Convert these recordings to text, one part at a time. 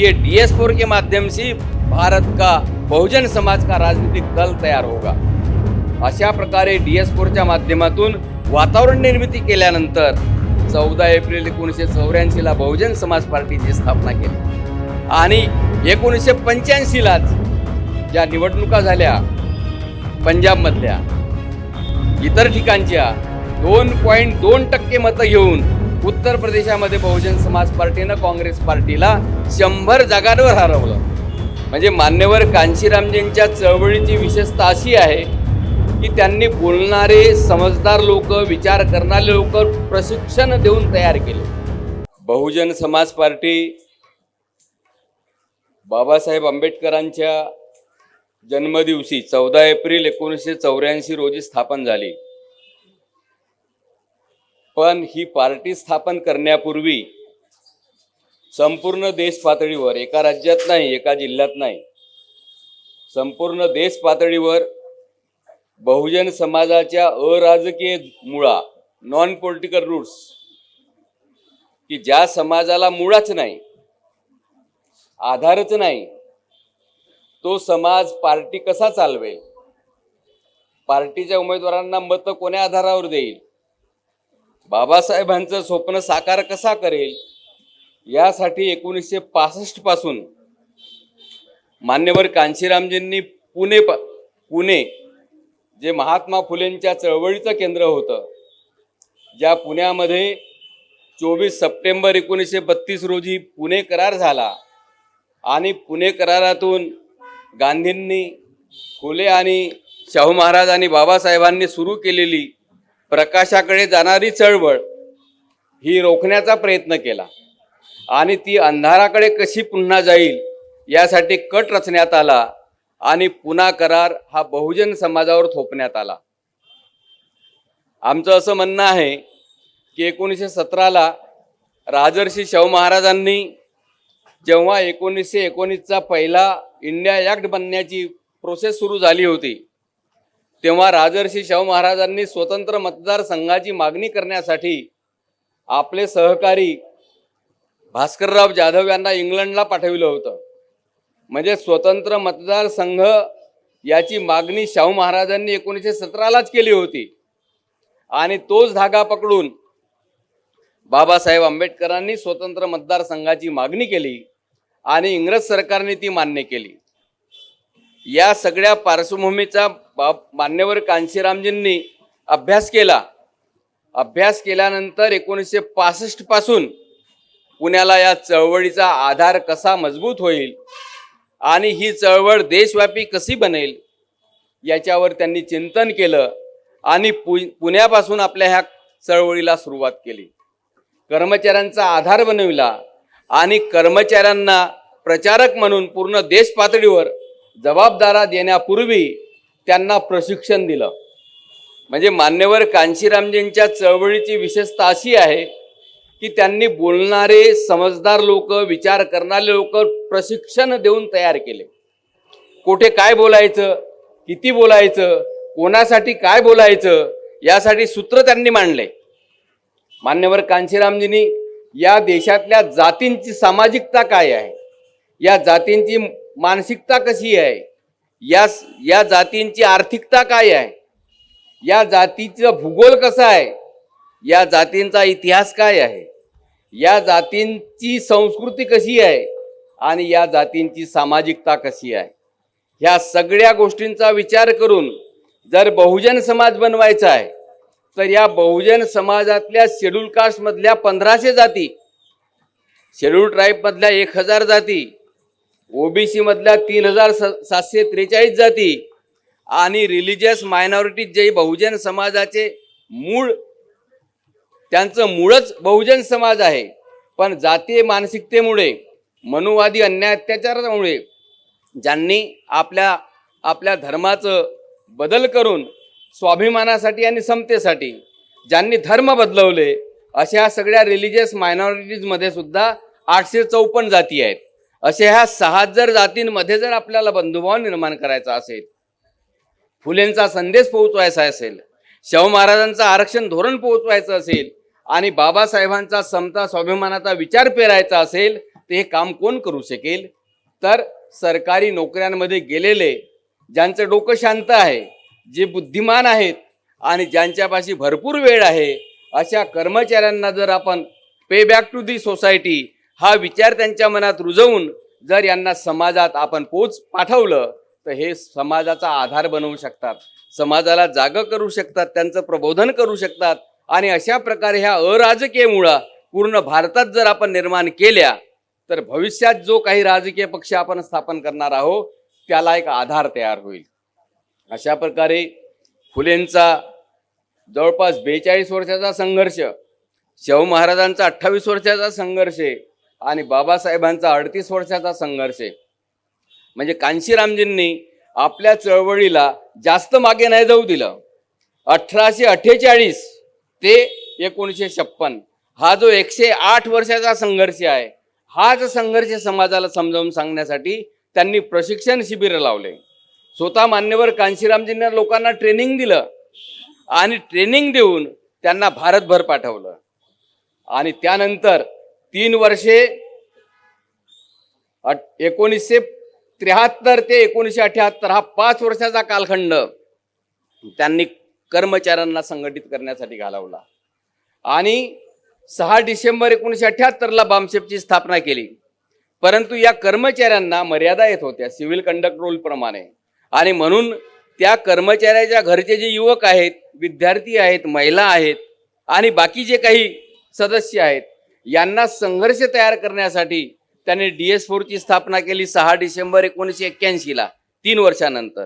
ये DS four के माध्यम से भारत का बहुजन समाज का राजनीतिक दल तयार होगा। अशा प्रकारे डी एस फोरच्या माध्यमातून वातावरण निर्मिती केल्यानंतर चौदा एप्रिल एकोणीसशे चौऱ्याऐंशीला बहुजन समाज पार्टीची स्थापना केली. आणि एकोणीसशे पंच्याऐंशीलाच ज्या निवडणुका झाल्या पंजाबमधल्या इतर ठिकाणच्या दोन पॉईंट दोन टक्के मतं घेऊन उत्तर प्रदेशामध्ये बहुजन समाज पार्टीनं काँग्रेस पार्टीला शंभर जागांवर हरवलं. म्हणजे मान्यवर कांशीरामजींच्या चळवळीची विशेषता अशी आहे की त्यांनी बोलणारे समजदार लोक विचार करणारे लोक प्रशिक्षण देऊन तयार केले. बहुजन समाज पार्टी बाबासाहेब आंबेडकरांच्या जन्मदिवशी चौदा एप्रिल एकोणीसशे चौऱ्याऐंशी रोजी स्थापन झाली. पण ही पार्टी स्थापन करण्यापूर्वी संपूर्ण देश पातळीवर एका राज्यात नाही एका जिल्ह्यात नाही संपूर्ण देश पातळीवर बहुजन समाजाच्या अराजकीय मुळा नॉन पॉलिटिकल रूट्स की ज्या समाजाला मुळाच नाही आधारच नाही तो समाज पार्टी कसा चालवेल? पार्टीच्या उमेदवारांना मतं कोण्या आधारावर देईल? बाबासाहेबांचं स्वप्न साकार कसा करेल? यासाठी एकोणीसशे पासष्टपासून मान्यवर कांशीरामजींनी पुणे प पुणे जे महात्मा फुलेंच्या चळवळीचं केंद्र होतं ज्या पुण्यामध्ये चोवीस सप्टेंबर एकोणीसशे बत्तीस रोजी पुणे करार झाला. आणि पुणे करारातून गांधींनी फुले आणि शाहू महाराज आणि बाबासाहेबांनी सुरू केलेली प्रकाशाकडे जाणारी चळवळ ही रोखण्याचा प्रयत्न केला. आणि ती अंधाराकडे कशी पुन्हा जाईल यासाठी कट रचण्यात आला आणि पुन्हा करार हा बहुजन समाजावर थोपण्यात आला. आमचं असं म्हणणं आहे की एकोणीसशे सतराला राजर्षी शाहू महाराजांनी जेव्हा एकोणीसशे एकोणीसचा पहिला इंडिया ॲक्ट बनण्याची प्रोसेस सुरू झाली होती तेव्हा राजर्षी शाहू महाराजांनी स्वतंत्र मतदारसंघाची मागणी करण्यासाठी आपले सहकारी भास्करराव जाधव यांना इंग्लंडला पाठविलं होतं. म्हणजे स्वतंत्र मतदारसंघ याची मागणी शाहू महाराजांनी एकोणीसशे सतरालाच केली होती. आणि तोच धागा पकडून बाबासाहेब आंबेडकरांनी स्वतंत्र मतदारसंघाची मागणी केली आणि इंग्रज सरकारने ती मान्य केली. या सगळ्या पार्श्वभूमीचा बा मान्यवर कांशीरामजींनी अभ्यास केला. अभ्यास केल्यानंतर एकोणीसशे पासष्टपासून पुण्याला या चळवळीचा आधार कसा मजबूत होईल आणि ही चळवळ देशव्यापी कशी बनेल याच्यावर त्यांनी चिंतन केलं आणि पु पुण्यापासून आपल्या ह्या चळवळीला सुरुवात केली. कर्मचाऱ्यांचा आधार बनविला आणि कर्मचाऱ्यांना प्रचारक म्हणून पूर्ण देश पातळीवर जबाबदारा देण्यापूर्वी त्यांना प्रशिक्षण दिलं. म्हणजे मान्यवर कांशीरामजींच्या चळवळीची विशेषता अशी आहे की त्यांनी बोलणारे समजदार लोक विचार करणारे लोक प्रशिक्षण देऊन तयार केले. कुठे काय बोलायचं किती बोलायचं कोणासाठी काय बोलायचं यासाठी सूत्र त्यांनी मांडले. मान्यवर कांशीरामजींनी या देशातल्या जातींची सामाजिकता काय आहे? या जातींची मानसिकता कशी आहे? या या जातींची आर्थिकता काय आहे? या जातीचा भूगोल कसा आहे? या जातींचा इतिहास काय आहे? या जातींची संस्कृती कशी आहे? आणि या जातींची सामाजिकता कशी आहे? ह्या सगळ्या गोष्टींचा विचार करून जर बहुजन समाज बनवायचा आहे तर या बहुजन समाजातल्या शेड्यूल कास्टमधल्या पंधराशे जाती शेड्यूल ट्राईबमधल्या एक हजार जाती ओबीसी मधल्या तीन हजार सातशे त्रेचाळीस जाती आणि रिलिजियस मायनॉरिटी जे बहुजन समाजाचे मूळ त्यांचं मूळच बहुजन समाज आहे. पण जातीय मानसिकतेमुळे मनुवादी अन्याय अत्याचारामुळे ज्यांनी आपल्या आपल्या धर्माचं बदल करून स्वाभिमानासाठी आणि समतेसाठी ज्यांनी धर्म बदलवले अशा सगळ्या रिलिजियस मायनॉरिटीजमध्ये सुद्धा आठशे चौपन्न जाती आहेत. असे ह्या सहा जर जातींमध्ये जर आपल्याला बंधुभाव निर्माण करायचा असेल फुलेंचा संदेश पोहोचवायचा असेल शाहू महाराजांचं आरक्षण धोरण पोहोचवायचं असेल आणि बाबासाहेबांचा समता स्वाभिमानाचा विचार पेरायचा असेल तर हे काम कोण करू शकेल? तर सरकारी नोकऱ्यांमध्ये गेलेले ज्यांचं डोकं शांत आहे जे बुद्धिमान आहेत आणि ज्यांच्यापाशी भरपूर वेळ आहे अशा कर्मचाऱ्यांना जर आपण pay back to the society हा विचार त्यांच्या मनात रुजवून जर यांना समाजात आपण पोच पाठवलं तर हे समाजाचा आधार बनवू शकतात. समाजाला जागं करू शकतात त्यांचं प्रबोधन करू शकतात. आणि अशा प्रकारे ह्या अराजकीय मुळा पूर्ण भारतात जर आपण निर्माण केल्या तर भविष्यात जो काही राजकीय पक्ष आपण स्थापन करणार आहोत त्याला एक आधार तयार होईल. अशा प्रकारे फुलेंचा जवळपास बेचाळीस वर्षाचा संघर्ष शाहू महाराजांचा अठ्ठावीस वर्षाचा संघर्ष आहे आणि बाबासाहेबांचा अडतीस वर्षाचा संघर्ष आहे. म्हणजे कांशीरामजींनी आपल्या चळवळीला जास्त मागे नाही जाऊ दिलं. अठराशे अठ्ठेचाळीस ते एकोणीसशे छप्पन हा जो एकशे आठ वर्षाचा संघर्ष आहे हाच संघर्ष समाजाला समजावून सांगण्यासाठी त्यांनी प्रशिक्षण शिबिर लावले. स्वतः मान्यवर कांशीरामजींना लोकांना ट्रेनिंग दिलं आणि ट्रेनिंग देऊन त्यांना भारतभर पाठवलं. आणि त्यानंतर तीन वर्षे एकोणीसशे त्र्याहत्तर ते एकोणीसशे अठ्याहत्तर हा पाच वर्षाचा कालखंड त्यांनी कर्मचाऱ्यांना संघटित करण्यासाठी घालवला. आणि सहा डिसेंबर एकोणीसशे अठ्याहत्तरला बामशेपची स्थापना केली. परंतु या कर्मचाऱ्यांना मर्यादा येत होत्या सिव्हिल कंडक्ट रोलप्रमाणे आणि म्हणून त्या कर्मचाऱ्याच्या घरचे जे युवक आहेत विद्यार्थी आहेत महिला आहेत आणि बाकी जे काही सदस्य आहेत यांना संघर्ष तयार करण्यासाठी त्यांनी डी एस फोरची स्थापना केली सहा डिसेंबर एकोणीसशे एक्क्याऐंशीला तीन वर्षानंतर.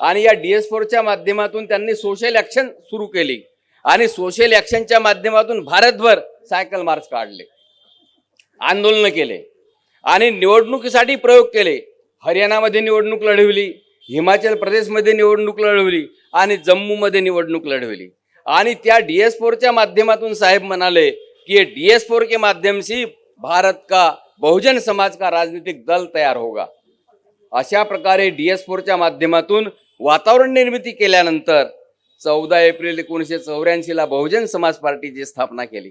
आणि या डी एस फोरच्या माध्यमातून त्यांनी सोशल ॲक्शन सुरू केली. आणि सोशल ॲक्शनच्या माध्यमातून भारतभर सायकल मार्च काढले. आंदोलन केले. आणि निवडणुकीसाठी प्रयोग केले. हरियाणामध्ये निवडणूक लढवली हिमाचल प्रदेशमध्ये निवडणूक लढवली आणि जम्मूमध्ये निवडणूक लढवली. आणि त्या डी एस फोरच्या माध्यमातून साहेब म्हणाले कि ये फोर के माध्यम से भारत का बहुजन समाज का राजनीतिक दल तयार होगा। अशा प्रकारे डीएस फोरच्या माध्यमातून वातावरण निर्मिती केल्यानंतर चौदा एप्रिल एकोणीसशे चौऱ्याऐंशीला बहुजन समाज पार्टीची स्थापना केली.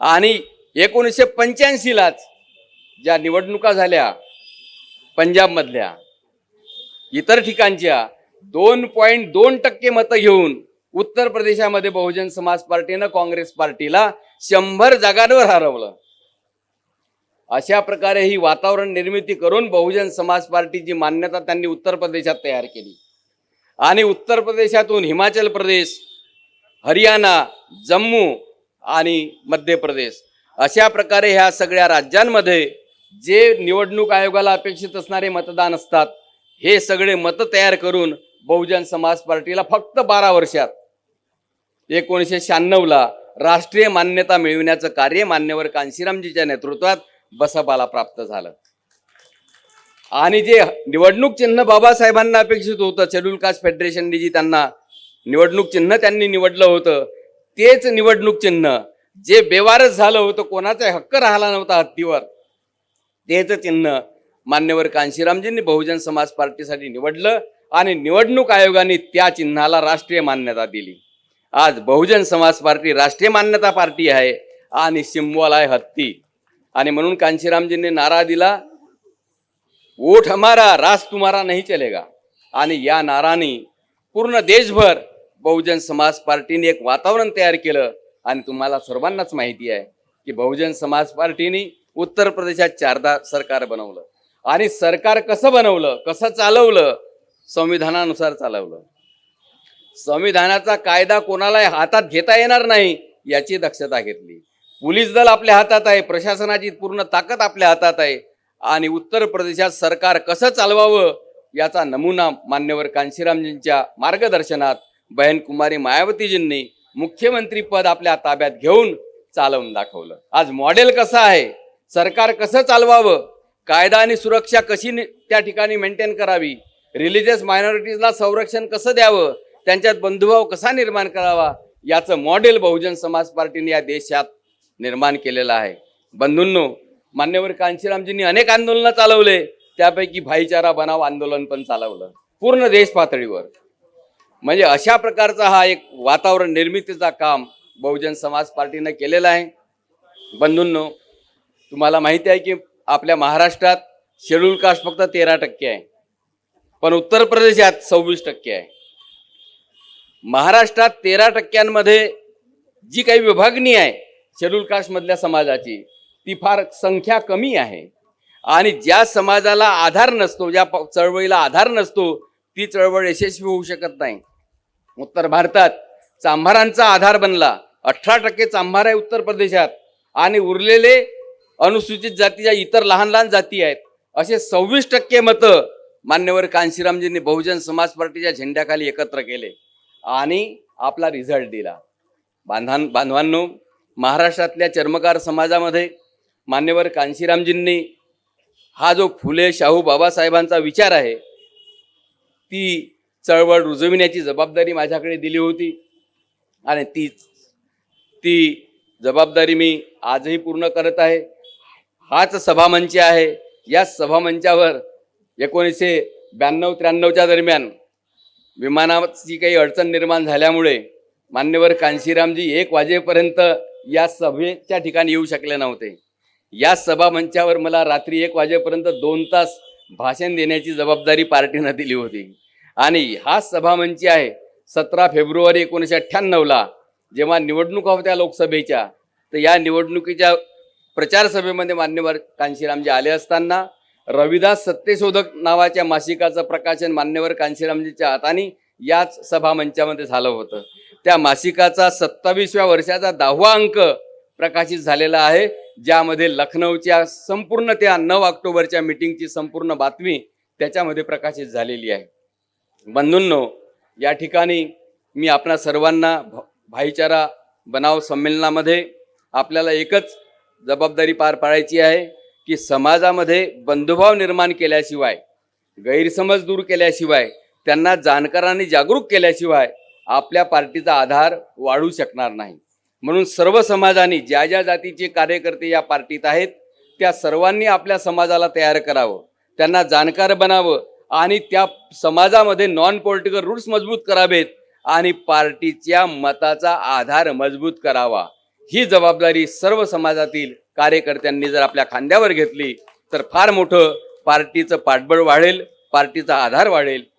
आणि एकोणीसशे पंच्याऐंशीलाच ज्या निवडणुका झाल्या पंजाबमधल्या इतर ठिकाणच्या दोन पॉईंट दोन टक्के मतं घेऊन उत्तर प्रदेशामध्ये बहुजन समाज पार्टीनं काँग्रेस पार्टीला शंभर जागांवर हरवलं. अशा प्रकारे ही वातावरण निर्मिती करून बहुजन समाज पार्टीची मान्यता त्यांनी उत्तर प्रदेशात तयार केली. आणि उत्तर प्रदेशातून हिमाचल प्रदेश हरियाणा जम्मू आणि मध्य प्रदेश अशा प्रकारे ह्या सगळ्या राज्यांमध्ये जे निवडणूक आयोगाला अपेक्षित असणारे मतदान असतात हे सगळे मतं तयार करून बहुजन समाज पार्टीला फक्त बारा वर्षात एकोणीसशे शहाण्णवला राष्ट्रीय मान्यता मिळविण्याचं कार्य मान्यवर कांशीरामजीच्या नेतृत्वात बसपाला प्राप्त झालं. आणि जे निवडणूक चिन्ह बाबासाहेबांना अपेक्षित होतं शेड्यूल कास्ट फेडरेशनने जी त्यांना निवडणूक चिन्ह त्यांनी निवडलं होतं तेच निवडणूक चिन्ह जे बेवारच झालं होतं कोणाचा हक्क राहिला नव्हता हत्तीवर तेच चिन्ह मान्यवर कांशीरामजींनी बहुजन समाज पार्टीसाठी निवडलं आणि निवडणूक आयोगाने त्या चिन्हाला राष्ट्रीय मान्यता दिली. आज बहुजन समाज पार्टी राष्ट्रीय मान्यता पार्टी आहे आणि सिम्बॉल आहे हत्ती. आणि म्हणून कांशीरामजींनी नारा दिला ओठ हमारा रास तुम्हारा नाही चलेगा. आणि या नाराने पूर्ण देशभर बहुजन समाज पार्टीने एक वातावरण तयार केलं. आणि तुम्हाला सर्वांनाच माहिती आहे की बहुजन समाज पार्टीने उत्तर प्रदेशात चारदा सरकार बनवलं. आणि सरकार कसं बनवलं कसं चालवलं संविधानानुसार चालवलं. संविधानाचा कायदा कोणालाही हातात घेता येणार नाही याची दक्षता घेतली. पोलीस दल आपल्या हातात आहे प्रशासनाची पूर्ण ताकद आपल्या हातात आहे आणि उत्तर प्रदेशात सरकार कसं चालवावं याचा नमुना मान्यवर कांशीरामजींच्या मार्गदर्शनात बहन कुमारी मायावतीजींनी मुख्यमंत्री पद आपल्या ताब्यात घेऊन चालवून दाखवलं. आज मॉडेल कसं आहे? सरकार कसं चालवावं? कायदा आणि सुरक्षा कशी त्या ठिकाणी मेंटेन करावी? रिलिजियस मायनॉरिटीजला संरक्षण कसं द्यावं? त्यांच्यात बंधुभाव कसा निर्माण करावा याचं मॉडेल बहुजन समाज पार्टीने या देशात निर्माण केलेलं आहे. बंधूंनो मान्यवर कांशीरामजींनी अनेक आंदोलनं चालवले त्यापैकी भाईचारा बनाव आंदोलन पण चालवलं. पूर्ण देश पातळीवर. म्हणजे अशा प्रकारचा हा एक वातावरण निर्मितीचा काम बहुजन समाज पार्टीनं केलेला आहे. बंधूंनो तुम्हाला माहिती आहे की आपल्या महाराष्ट्रात शेड्यूल कास्ट फक्त तेरा टक्के आहे. पण उत्तर प्रदेशात सव्वीस टक्के आहे. महाराष्ट्रात तेरा टक्क्यांमध्ये जी काही विभागणी आहे शेड्यूल कास्टमधल्या समाजाची ती फार संख्या कमी आहे. आणि ज्या समाजाला आधार नसतो ज्या प- चळवळीला आधार नसतो ती चळवळ यशस्वी होऊ शकत नाही. उत्तर भारतात चांभारांचा आधार बनला. अठरा टक्के चांभार आहे उत्तर प्रदेशात. आणि उरलेले अनुसूचित जातीच्या इतर लहान लहान जाती आहेत असे सव्वीस टक्के मतं मान्यवर कांशीरामजींनी बहुजन समाज पार्टीच्या झेंड्याखाली एकत्र केले. आणि आपला रिझल्ट दिला. बांधान बांधवांनो महाराष्ट्रातल्या चर्मकार समाजामध्ये मान्यवर कांशीरामजींनी हा जो फुले शाहू बाबासाहेबांचा विचार आहे ती चळवळ रुजविण्याची जबाबदारी माझ्याकडे दिली होती. आणि ती ती जबाबदारी मी आजही पूर्ण करत आहे. हाच सभामंच आहे. या सभामंचावर एकोणीसशे ब्याण्णव त्र्याण्णवच्या दरम्यान विमानाची काही अडचण निर्माण झाल्यामुळे मान्यवर कांशीरामजी एक वाजेपर्यंत या सभेच्या ठिकाणी येऊ शकले नव्हते. या सभामंचावर मला रात्री एक वाजेपर्यंत दोन तास भाषण देण्याची जबाबदारी पार्टीनं दिली होती. आणि हा सभामंच आहे सतरा फेब्रुवारी एकोणीसशे अठ्ठ्याण्णवला जेव्हा निवडणुका होत्या लोकसभेच्या तर या निवडणुकीच्या प्रचार सभेमध्ये मान्यवर कांशीरामजी आले असताना रविदास सत्यशोधक नावाच्या मासिकाचं प्रकाशन मान्यवर कांशीरामजीच्या हाताने याच सभामंचामध्ये झालं होतं. त्या मासिकाचा सत्तावीसव्या वर्षाचा दहावा अंक प्रकाशित झालेला आहे ज्यामध्ये लखनौच्या संपूर्ण त्या नऊ ऑक्टोबरच्या मिटिंगची संपूर्ण बातमी त्याच्यामध्ये प्रकाशित झालेली आहे. बंधूंनो या ठिकाणी मी आपणा सर्वांना भ- भाईचारा बनाव संमेलनामध्ये आपल्याला एकच जबाबदारी पार पाडायची आहे. की समाजामध्ये बंधुभाव निर्माण केल्याशिवाय गैरसमज दूर केल्याशिवाय त्यांना जाणकारांनी जागरूक केल्याशिवाय आपल्या पार्टीचा आधार वाढू शकणार नाही. म्हणून सर्व समाजाने ज्या ज्या जातीचे कार्यकर्ते या पार्टीत आहेत त्या सर्वांनी आपल्या समाजाला तयार करावं त्यांना जाणकार बनावं आणि त्या समाजामध्ये नॉन पॉलिटिकल रूट्स मजबूत करावेत आणि पार्टीच्या मताचा आधार मजबूत करावा. ही जबाबदारी सर्व समाजातील कार्यकर्त्यांनी जर आपल्या खांद्यावर घेतली तर फार मोठं पार्टीचं पाठबळ वाढेल पार्टीचा आधार वाढेल.